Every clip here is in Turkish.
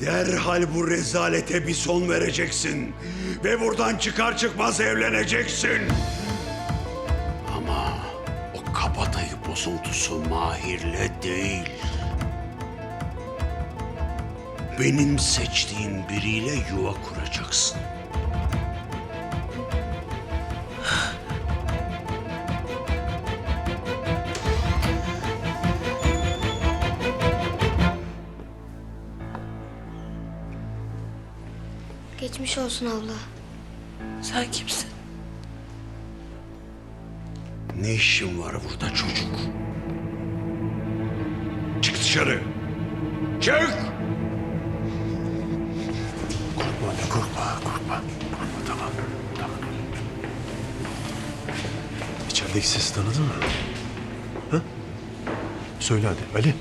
Derhal bu rezalete bir son vereceksin. Ve buradan çıkar çıkmaz evleneceksin. Ama o kabadayı bozuntusu Mahir'le değil. Benim seçtiğim biriyle yuva kuracaksın. Geçmiş olsun abla. Sen kimsin? Ne işin var burada çocuk? Çık dışarı. Çık! Korkma anne korkma korkma. Korkma tamam tamam. İçerideki sesi tanıdın mı? Ha? Söyle hadi Ali.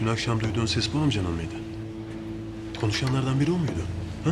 Dün akşam duyduğun ses bu amcanın mıydı? Konuşanlardan biri o muydu? Ha?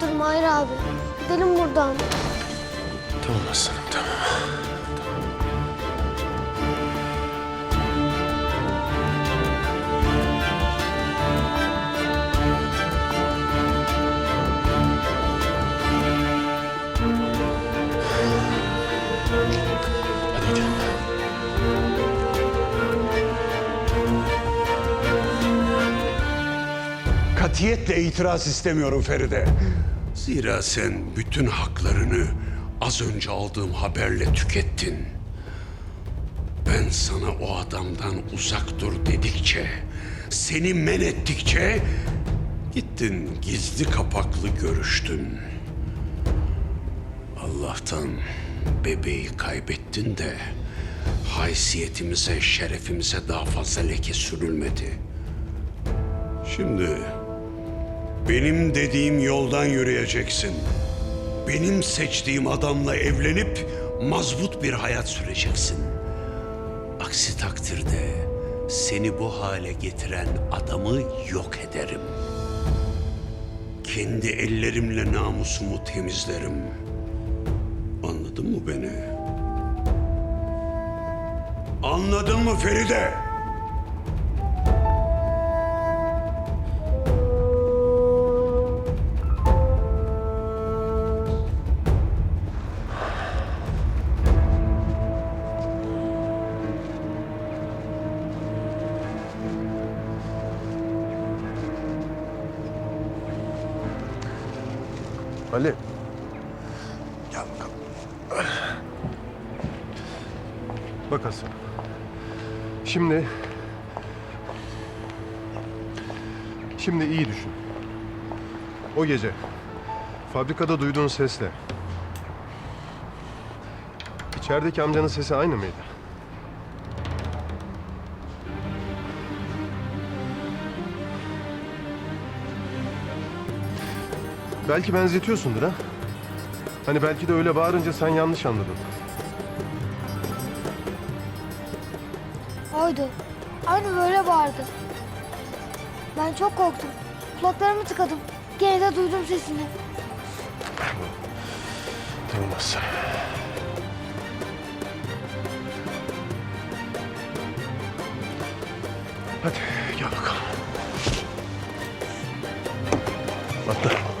Götür Mahir abi. Gidelim buradan. Tamam aslanım tamam. Hadi gidelim. Katiyetle itiraz istemiyorum Feride. Zira sen bütün haklarını az önce aldığım haberle tükettin. Ben sana o adamdan uzak dur dedikçe, seni men ettikçe gittin gizli kapaklı görüştün. Allah'tan bebeği kaybettin de haysiyetimize, şerefimize daha fazla leke sürülmedi. Şimdi benim dediğim yoldan yürüyeceksin. Benim seçtiğim adamla evlenip mazbut bir hayat süreceksin. Aksi takdirde seni bu hale getiren adamı yok ederim. Kendi ellerimle namusumu temizlerim. Anladın mı beni? Anladın mı Feride? Ali. Gel bakalım. Bak Hasan. Şimdi... Şimdi iyi düşün. O gece fabrikada duyduğun sesle içerideki amcanın sesi aynı mıydı? Belki benzetiyorsundur ha? Hani belki de öyle bağırınca sen yanlış anladın. Oydu. Aynı böyle bağırdı. Ben çok korktum. Kulaklarımı tıkadım. Gene de duydum sesini. Hasan. Hadi gel bakalım. Atla.